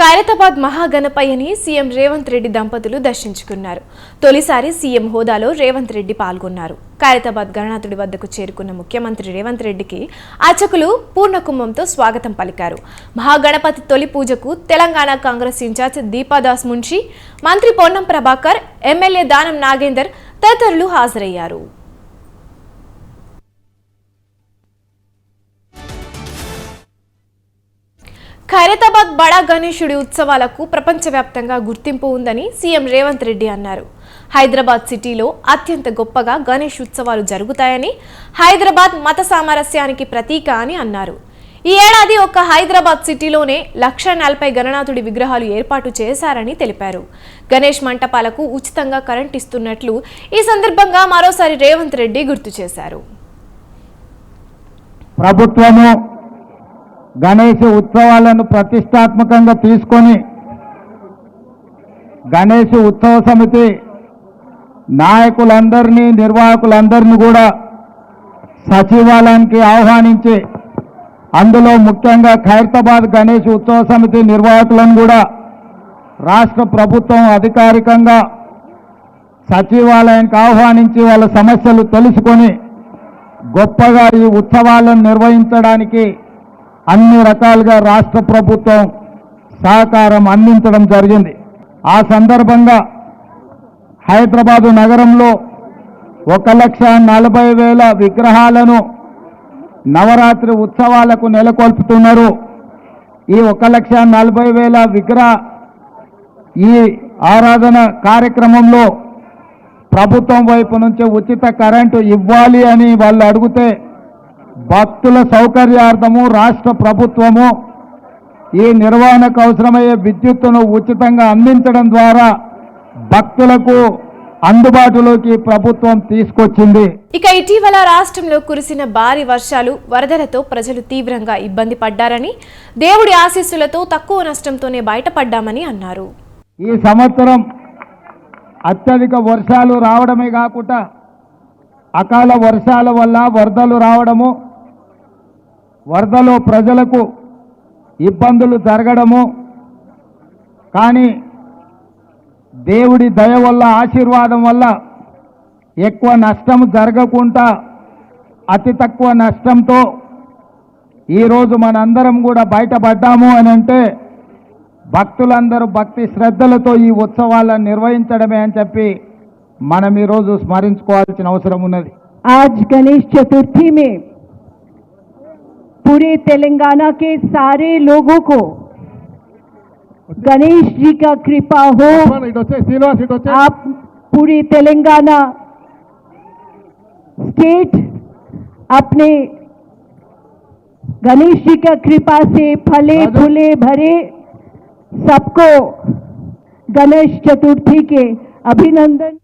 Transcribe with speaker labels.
Speaker 1: ఖైరతాబాద్ మహాగణపయ్యని సీఎం రేవంత్ రెడ్డి దంపతులు దర్శించుకున్నారు. తొలిసారి సీఎం హోదాలో రేవంత్ రెడ్డి పాల్గొన్నారు. ఖైరతాబాద్ గణనాథుడి వద్దకు చేరుకున్న ముఖ్యమంత్రి రేవంత్ రెడ్డికి అర్చకులు పూర్ణకుంభంతో స్వాగతం పలికారు. మహాగణపతి తొలి పూజకు తెలంగాణ కాంగ్రెస్ ఇన్ఛార్జ్ దీపాదాస్ మున్షి మంత్రి పొన్నం ప్రభాకర్ ఎమ్మెల్యే దానం నాగేందర్ తదితరులు హాజరయ్యారు. ఖైరతాబాద్ బడా గణేశుడి ఉత్సవాలకు ప్రపంచవ్యాప్తంగా గుర్తింపు ఉందని సీఎం రేవంత్ రెడ్డి అన్నారు. హైదరాబాద్ సిటీలో అత్యంత గొప్పగా గణేష్ ఉత్సవాలు జరుగుతాయని హైదరాబాద్ మత సామరస్యానికి ప్రతీక అని అన్నారు. ఈ ఏడాది ఒక్క హైదరాబాద్ సిటీలోనే లక్ష నలభై గణనాథుడి విగ్రహాలు ఏర్పాటు చేశారని తెలిపారు. గణేష్ మంటపాలకు ఉచితంగా కరెంట్ ఇస్తున్నట్లు ఈ సందర్భంగా మరోసారి రేవంత్ రెడ్డి గుర్తు చేశారు.
Speaker 2: ప్రభుత్వము గణేష్ ఉత్సవాలను ప్రతిష్టాత్మకంగా తీసుకొని గణేష్ ఉత్సవ సమితి నాయకులందరినీ నిర్వాహకులందరినీ కూడా సచివాలయానికి ఆహ్వానించి అందులో ముఖ్యంగా ఖైరతాబాద్ గణేష్ ఉత్సవ సమితి నిర్వాహకులను కూడా రాష్ట్ర ప్రభుత్వం అధికారికంగా సచివాలయానికి ఆహ్వానించి వాళ్ళ సమస్యలు తెలుసుకొని గొప్పగా ఈ ఉత్సవాలను నిర్వహించడానికి అన్ని రకాలుగా రాష్ట్ర ప్రభుత్వం సహకారం అందించడం జరిగింది. ఆ సందర్భంగా హైదరాబాదు నగరంలో ఒక లక్ష నలభై వేల విగ్రహాలను నవరాత్రి ఉత్సవాలకు నెలకొల్పుతున్నారు. ఈ ఒక లక్ష నలభై వేల విగ్రహ ఈ ఆరాధన కార్యక్రమంలో ప్రభుత్వం వైపు నుంచి ఉచిత కరెంటు ఇవ్వాలి అని వాళ్ళు అడిగితే భక్తుల సౌకర్యార్థము రాష్ట్ర ప్రభుత్వము ఈ నిర్వహణకు అవసరమయ్యే విద్యుత్తును ఉచితంగా అందించడం ద్వారా భక్తులకు అందుబాటులోకి ప్రభుత్వం తీసుకొచ్చింది.
Speaker 1: ఇక ఇటీవల రాష్ట్రంలో కురిసిన భారీ వర్షాలు వరదలతో ప్రజలు తీవ్రంగా ఇబ్బంది పడ్డారని దేవుడి ఆశీస్సులతో తక్కువ నష్టంతోనే బయటపడ్డామని అన్నారు.
Speaker 2: ఈ సంవత్సరం అత్యధిక వర్షాలు రావడమే కాకుండా అకాల వర్షాల వల్ల వరదలు రావడము వరదలో ప్రజలకు ఇబ్బందులు జరగడము కానీ దేవుడి దయ వల్ల ఆశీర్వాదం వల్ల ఎక్కువ నష్టం జరగకుండా అతి తక్కువ నష్టంతో ఈరోజు మనందరం కూడా బయటపడ్డాము అని అంటే భక్తులందరూ భక్తి శ్రద్ధలతో ఈ ఉత్సవాలను నిర్వహించడమే అని చెప్పి మనం ఈరోజు స్మరించుకోవాల్సిన అవసరం ఉన్నది.
Speaker 3: ఆజ్ గణేష్ చతుర్థి మే पूरे तेलंगाना के सारे लोगों को गणेश जी का कृपा हो। आप पूरी तेलंगाना स्टेट अपने गणेश जी का कृपा से फले फूले भरे सबको गणेश चतुर्थी के अभिनंदन।